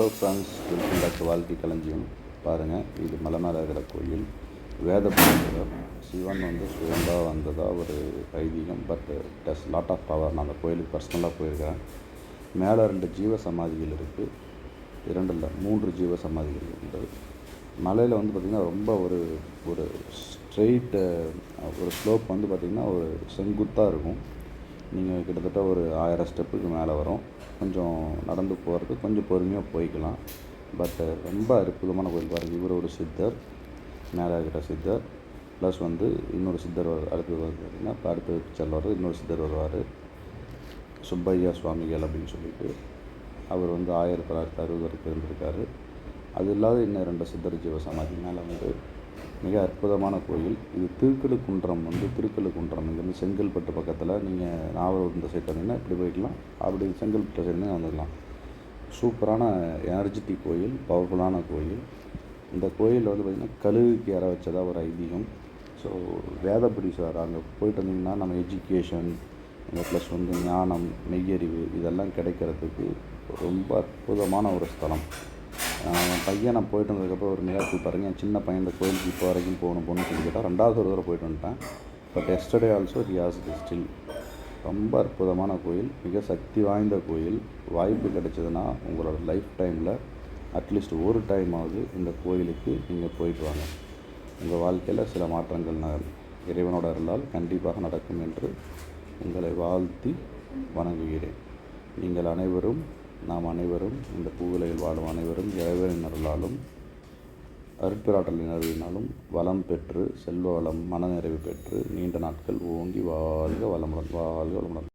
Hello friends welcome back to Vazhkai Kalanjiyam பாருங்கள் இது மலை இருக்கிற கோயில். வேத சிவன் வந்து சுயம்பாக வந்ததாக ஒரு ஐதீகம் but does lot of power நான் அந்த கோயிலுக்கு பர்சனலாக போயிருக்கேன் மேலே ரெண்டு ஜீவ சமாதிகள் இருக்குது இரண்டு இல்லை மூன்று ஜீவ சமாதிகள் உண்டு மலையில் வந்து பார்த்திங்கன்னா ரொம்ப ஒரு ஒரு ஸ்ட்ரெயிட்டு ஒரு ஸ்லோப் வந்து பார்த்திங்கன்னா ஒரு செங்குத்தாக இருக்கும். நீங்கள் கிட்டத்தட்ட ஒரு ஆயிரம் ஸ்டெப்புக்கு மேலே வரும். கொஞ்சம் நடந்து போகிறது கொஞ்சம் பொறுமையாக போய்க்கலாம். பட்டு ரொம்ப அற்புதமான கோயில் பாருங்கள் இவர் ஒரு சித்தர் மேலே இருக்கிற சித்தர். ப்ளஸ் வந்து இன்னொரு சித்தர் அடுத்தது வந்து பார்த்திங்கன்னா இப்போ அடுத்த பிக்சரில் வர்றது இன்னொரு சித்தர் வருவார். சுப்பையா சுவாமிகள் அப்படின்னு சொல்லிட்டு அவர் வந்து ஆயிரத்தி தொள்ளாயிரத்தி அறுபது வரைக்கும் இருந்திருக்காரு அது இல்லாத இன்னும் ரெண்டு சித்தர் ஜீவ சமாதி மேலே வந்து மிக அற்புதமான கோயில். இது திருக்கழுக்குன்றம் வந்து திருக்கழுக்குன்றம். இங்கேருந்து செங்கல்பட்டு பக்கத்தில் நீங்கள் நாவலூர் இந்த சைட் வந்தீங்கன்னா இப்படி போய்க்கலாம் அப்படி செங்கல்பட்டு சைடு வந்துடலாம். சூப்பரான எனர்ஜெட்டிக் கோயில் பவர்ஃபுல்லான கோயில். இந்த கோயிலில் வந்து பார்த்திங்கன்னா கழுகுக்கு இற வச்சதா ஒரு ஐதீகம். ஸோ வேதபடி சார் அங்கே போயிட்டு வந்தீங்கன்னா நம்ம எஜுகேஷன் இந்த ப்ளஸ் வந்து ஞானம் மெய்யறிவு இதெல்லாம் கிடைக்கிறதுக்கு ரொம்ப அற்புதமான ஒரு ஸ்தலம். பையன் நான் போயிட்டு வந்ததுக்கப்புறம் ஒரு மிராக்கிள் பாருங்க என் சின்ன பையன் இந்த கோயிலுக்கு இப்போ வரைக்கும் போகணும் போகணும்னு சொல்லி கேட்டால் ரெண்டாவது ஒரு தடவை போயிட்டு வந்துட்டேன். But yesterday also he has still ரொம்ப அற்புதமான கோயில் மிக சக்தி வாய்ந்த கோயில். வாய்ப்பு கிடைச்சதுன்னா உங்களோட லைஃப் டைமில் அட்லீஸ்ட் ஒரு டைம் ஆகுது இந்த கோயிலுக்கு நீங்கள் போயிட்டு வாங்க. உங்கள் வாழ்க்கையில் சில மாற்றங்கள் நான் இறைவனோட அருளால் கண்டிப்பாக நடக்கும் என்று உங்களை வாழ்த்தி வணங்குகிறேன். நீங்கள் அனைவரும் நாம் அனைவரும் இந்த பூவிலையில் வாழும் அனைவரும் இறைவனின் அருளாலும் அருட்பிராட்டலின் அருளினாலும் வளம் பெற்று செல்வ வளம் மனநிறைவு பெற்று நீண்ட நாட்கள் ஓங்கி வாழ்க வளமுடன் வாழ்க வளமுடன்.